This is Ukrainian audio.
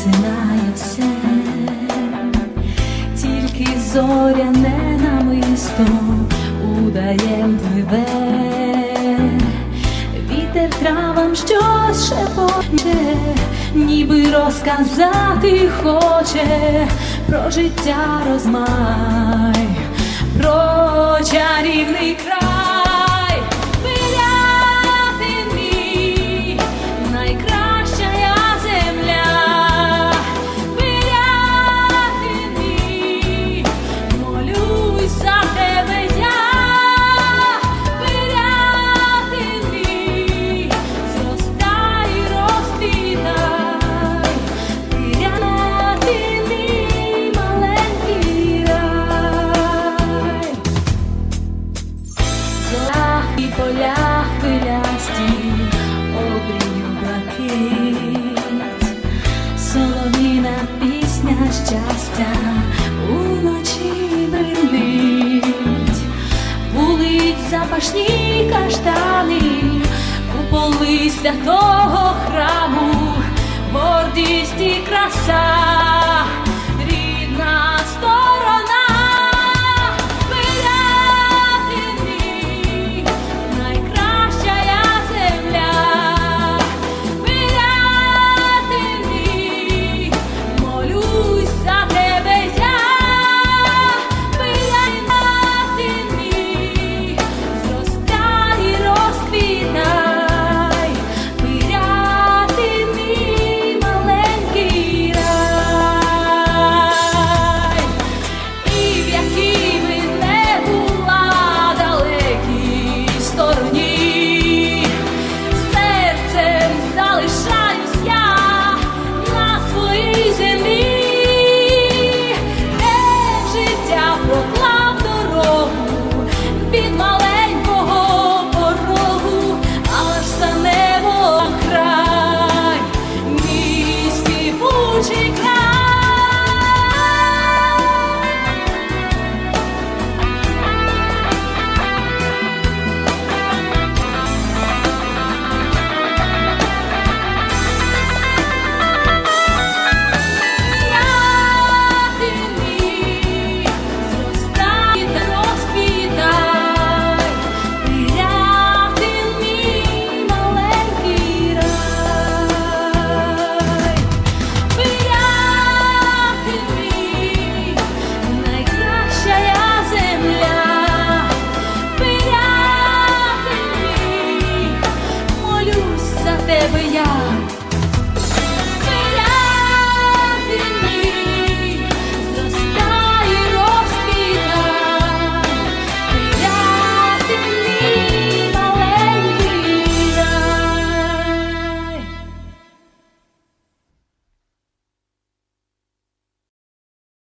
засинає все, тільки зоряне намисто удаєм пливе, вітер травам щось шепоче, ніби розказати хоче. Про життя розмай, про чарівний край. Щастя уночі бринить, вулиць запашні каштани, куполи святого храму, гордість і краса.